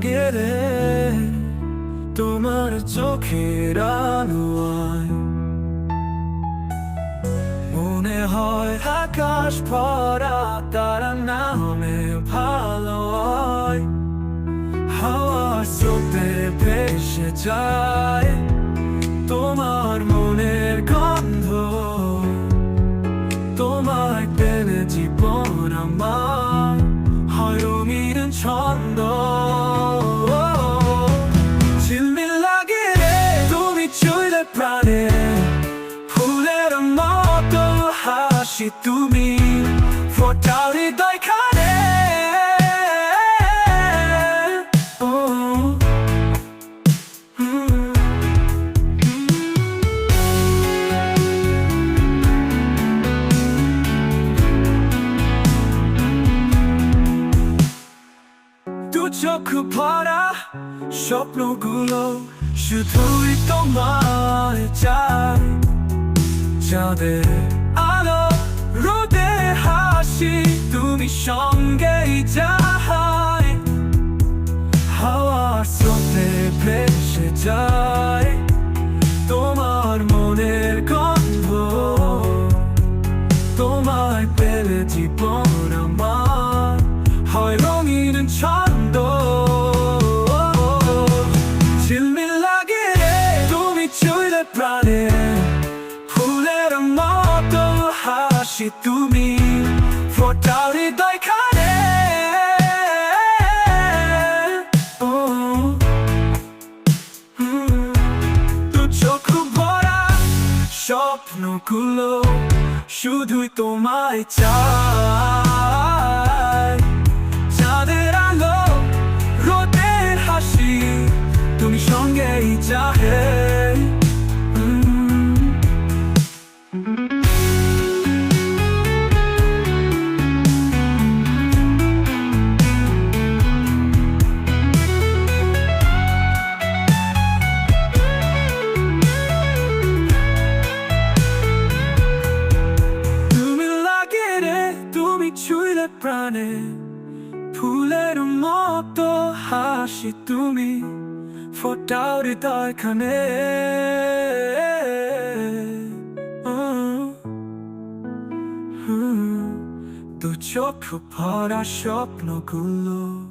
লাগে রে তোমার চোখের আলোয় মনে হয় আকাশ ভরা তারা নামে ভালো হাওয়ার স্রোতে ভেসে যায় চুইলে প্রাণে ফুলের মতো হাসি তুমি ফোটাও হৃদয় খানে। চোখ ভরা স্বপ্নগুলো শুধুই তোমার চাই। চাঁদের আলো, রোদে হাসি, তুমি সঙ্গেই যাই হাওয়ার স্রোতে ভেসে যায় তোমার মনের গন্ধ। তোমায় পেলে জীবন আমার। হয় রঙিন ছন্দ তুমি ফোটাও হৃদয় খানে ও হুম। ভরা স্বপ্নগুলো শুধুই তোমায় চাই মতো হাসি তুমি ফোটাও হৃদয় খানে দু চোখ ভরা স্বপ্নগুলো